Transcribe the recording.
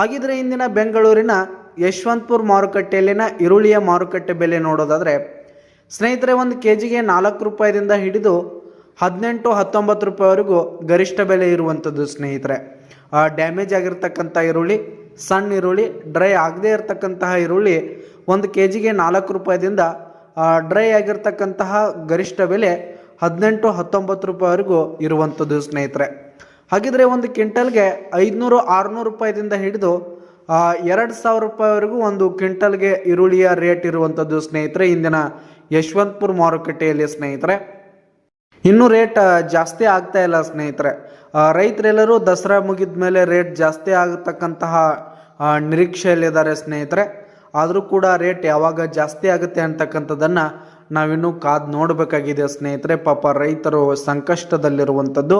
ಹಾಗಿದ್ರೆ ಇಂದಿನ ಬೆಂಗಳೂರಿನ ಯಶವಂತಪುರ ಮಾರುಕಟ್ಟೆಯಲ್ಲಿನ ಈರುಳ್ಳಿಯ ಮಾರುಕಟ್ಟೆ ಬೆಲೆ ನೋಡೋದಾದರೆ, ಸ್ನೇಹಿತರೆ ಒಂದು ಕೆ ಜಿಗೆ ನಾಲ್ಕು ರೂಪಾಯಿದಿಂದ ಹಿಡಿದು ಹದಿನೆಂಟು ಹತ್ತೊಂಬತ್ತು ರೂಪಾಯಿವರೆಗೂ ಗರಿಷ್ಠ ಬೆಲೆ ಇರುವಂಥದ್ದು ಸ್ನೇಹಿತರೆ. ಡ್ಯಾಮೇಜ್ ಆಗಿರ್ತಕ್ಕಂಥ ಈರುಳ್ಳಿ, ಸಣ್ಣ ಈರುಳ್ಳಿ, ಡ್ರೈ ಆಗದೇ ಇರತಕ್ಕಂತಹ ಈರುಳ್ಳಿ ಒಂದು ಕೆ ಜಿಗೆ ನಾಲ್ಕು ರೂಪಾಯಿದಿಂದ ಡ್ರೈ ಆಗಿರ್ತಕ್ಕಂತಹ ಗರಿಷ್ಠ ಬೆಲೆ ಹದಿನೆಂಟು ಹತ್ತೊಂಬತ್ತು ರೂಪಾಯಿವರೆಗೂ ಇರುವಂಥದ್ದು ಸ್ನೇಹಿತರೆ. ಹಾಗಿದ್ರೆ ಒಂದು ಕ್ವಿಂಟಲ್ಗೆ ಐದುನೂರು, ಆರುನೂರು ರೂಪಾಯಿದಿಂದ ಹಿಡಿದು ಎರಡು ಸಾವಿರ ರೂಪಾಯಿವರೆಗೂ ಒಂದು ಕ್ವಿಂಟಲ್ಗೆ ಈರುಳ್ಳಿಯ ರೇಟ್ ಇರುವಂಥದ್ದು ಸ್ನೇಹಿತರೆ, ಇಂದಿನ ಯಶವಂತಪುರ ಮಾರುಕಟ್ಟೆಯಲ್ಲಿ ಸ್ನೇಹಿತರೆ. ಇನ್ನೂ ರೇಟ್ ಜಾಸ್ತಿ ಆಗ್ತಾ ಇಲ್ಲ ಸ್ನೇಹಿತರೆ. ರೈತರೆಲ್ಲರೂ ದಸರಾ ಮುಗಿದ ಮೇಲೆ ರೇಟ್ ಜಾಸ್ತಿ ಆಗತಕ್ಕಂತಹ ನಿರೀಕ್ಷೆಯಲ್ಲಿದ್ದಾರೆ ಸ್ನೇಹಿತರೆ. ಆದರೂ ಕೂಡ ರೇಟ್ ಯಾವಾಗ ಜಾಸ್ತಿ ಆಗುತ್ತೆ ಅಂತಕ್ಕಂಥದ್ದನ್ನು ನಾವಿನ್ನೂ ಕಾದು ನೋಡಬೇಕಾಗಿದೆ ಸ್ನೇಹಿತರೆ. ಪಾಪ ರೈತರು ಸಂಕಷ್ಟದಲ್ಲಿರುವಂಥದ್ದು